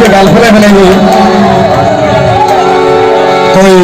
যে গাল ফেলে ফেলে তুই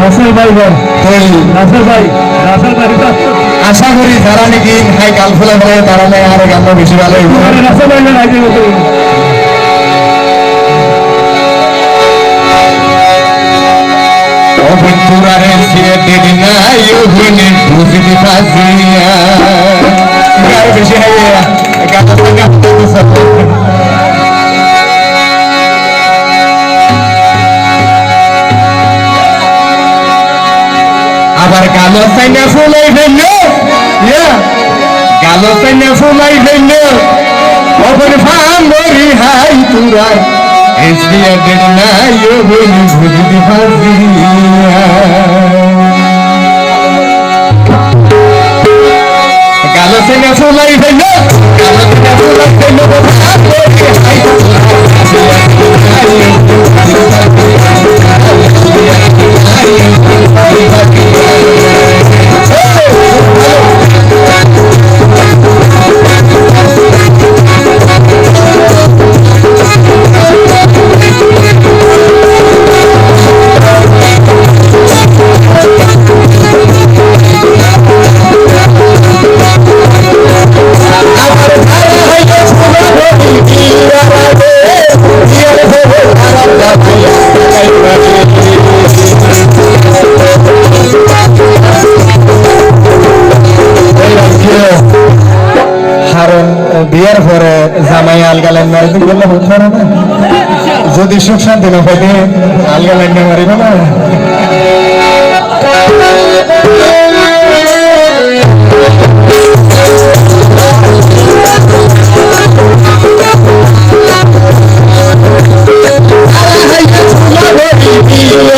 রাসেল ভাই ভাই তুই রাসেল ভাই রাসেল ভাই আশা করি যারা নাকি হাই গাল ফেলে ফেলে তারা নেই আর গান বেশি ভালো রাসেল ভাই না আবার কালো সাইনা ফুলাই ফেলল। কালো সাইনা ফুলাই ফেলল। কখন ফান মরি হাই তুরা এসিয়া দেন নাই ও বলি বুঝতে পারছি Nasce na sua live, não! Nasce na sua live, não! নাই আলগা লাইন মারিবেন বলে হুট মারে না যদি সুখ শান্তি না পাইতে আলগা লাইন না না Yeah.